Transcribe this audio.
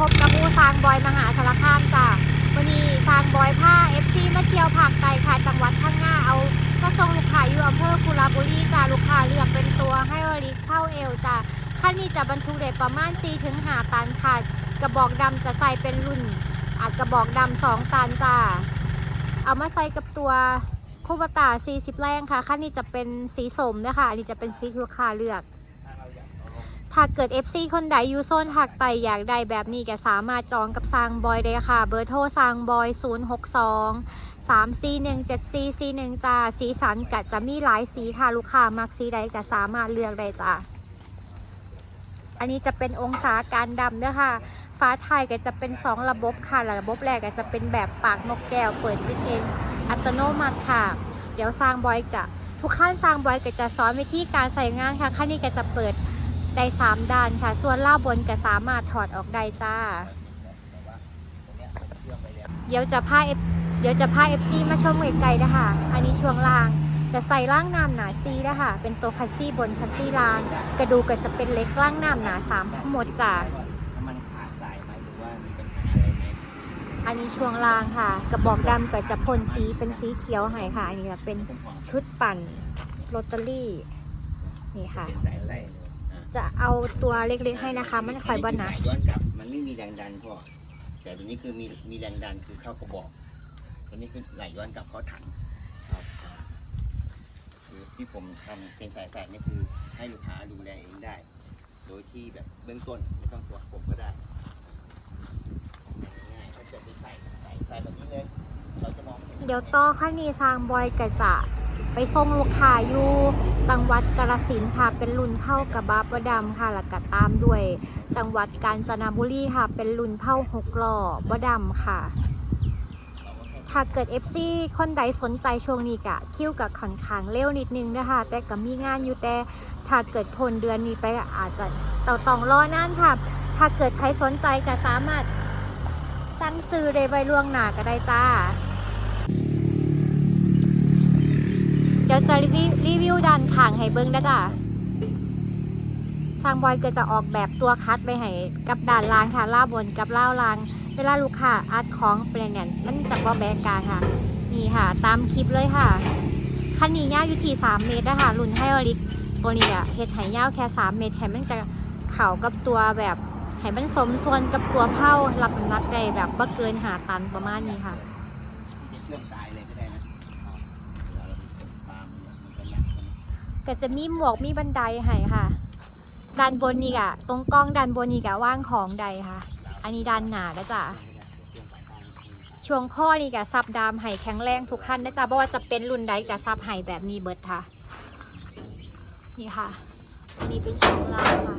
พบกับผู้ทางบอยมหาสารคามจ้าวันนี้ทางบอยผ้าเอฟซีมาเที่ยวผักไก่ค่ะจังหวัดข้างหน้าเอาก็ทรงลูกค้าอยู่อำเภอคุลาบุรีจ้าลูกค้าเลือกเป็นตัวให้อริเข้าเอวจ้าขั้นนี้จะบรรทุกเด็ดประมาณ4ถึงหาตันค่ะกระบอกดำจะใส่เป็นรุ่นอัดกระบอกดำสองตันจ้าเอามาใส่กับตัวโคบตา40 แรงค่ะขั้นนี้จะเป็นสีสมนะคะอันนี้จะเป็นสีลูกค้าเลือก ถ้าเกิด FC คนใดอยู่โซนหักไตอยากได้แบบนี้ก็สามารถจองกับซางบอยได้ค่ะ เบอร์โทรซางบอย 062 3 4 1 7 4 4 1จ้าสีสันก็จะมีหลายสีค่ะลูกค้ามักสีใดก็สามารถเลือกได้จ้าอันนี้จะเป็นองศาการดำด้วยค่ะฟ้าไทยก็จะเป็น 2 ระบบค่ะ ระบบแรกก็จะเป็นแบบปากนกแก้วเปิดปิดเอง อัตโนมัติค่ะ เดี๋ยวสร้างบอยกับทุกขั้นสร้างบอยก็จะสอนวิธีการใส่งานค่ะขั้นนี้ก็จะเปิด ได้สามด้านค่ะ ส่วนล่าบนก็สามารถถอดออกได้จ้า เดี๋ยวจะพาเอฟเดี๋ยวจะพาเอฟซีมาชมไกลๆนะคะอันนี้ช่วงล่างจะใส่ล่างน้ำหนาซีนะคะเป็นตัวคัสซี่บนคัสซี่ล่าง กระดูกก็จะเป็นเล็กล่างน้ำหนาสามทั้งหมดจ้าถ้ามันขาดสายไหมหรือว่ามีปัญหาอะไรไหมอันนี้ช่วงล่างค่ะ กระบอกดำก็จะพ่นสีเป็นสีเขียวให้ค่ะ อันนี้จะเป็นชุดปั่นโรตารี่นี่ค่ะ จะเอาตัวเล็กๆให้นะคะ มันคอยบนนะสายย้อนกลับ มันไม่มีแรงดันพอแต่ตัวนี้คือมีมีแรงดันคือเข้ากระบอก ตัวนี้คือไหลย้อนกลับเข้าถังครับคือที่ผมทำเป็นสายใส่นี่คือให้ลูกค้าดูแลเองได้ โดยที่แบบเบื้องต้นไม่ต้องตรวจผมก็ได้ง่ายๆถ้าเกิดไปใส่ใส่ใส่แบบนี้เลยเราจะมองห็นเดี๋ยวต่อขั้นนี้สร้างบอยก็จะ ไปส่งลูกค้าอยู่จังหวัดกาฬสินค่ะ เป็นรุ่นเผากระบาบดำค่ะแล้วก็ตามด้วย จังหวัดกาญจนบุรีค่ะ เป็นรุ่นเผาหกล้อบดำค่ะถ้าเกิด FC คนใดสนใจช่วงนี้กะคิวกับขอนขางเร็วนิดนึงนะคะ แต่ก็มีงานอยู่แต่ถ้าเกิดพ้นเดือนนี้ไปอาจจะต่อต้องรอนานค่ะ ถ้าเกิดใครสนใจก็สามารถสั่งซื้อได้ไว้ล่วงหน้าก็ได้จ้า เดี๋ยวจะรีวิวรีวิวด้านข้างให้เบิ้งนะจ้าทางบอยก็จะออกแบบตัวคัดไปให้กับด้านล่างค่ะล่าบนกับล่าล่าง เวลาลูกค้าอัดของเป็นเนี่ยมันจะบ่แบกกลางค่ะ นี่ค่ะ ตามคลิปเลยค่ะคันนี้ยาวอยู่ที่ 3 เมตรนะคะรุ่นไฮอริกตัวนี้อะเฮ็ดให้ยาวแค่ 3 เมตรแถมมันจะเข่ากับตัวแบบให้มันสมส่วนกับตัวเผารับน้ำหนักได้แบบบ่เกินหาตันประมาณนี้ค่ะเชื่อมตายเลยก็ได้นะเอาเวลาเราไปกดตามมันก็หนักนะ ก็จะมีหมวกมีบันไดให้ค่ะ ด้านบนนี่กะตรงกล้องด้านบนนี่กะว่างของใดค่ะ อันนี้ด้านหน้านะจ๊ะช่วงข้อนี่กะซับดามไห้แข็งแรงทุกขั้นนะจ๊ะเพราะว่าจะเป็นรุ่นใดกะซับไห้แบบนี้เบิดค่ะ นี่ค่ะ อันนี้เป็นช่องล่างค่ะ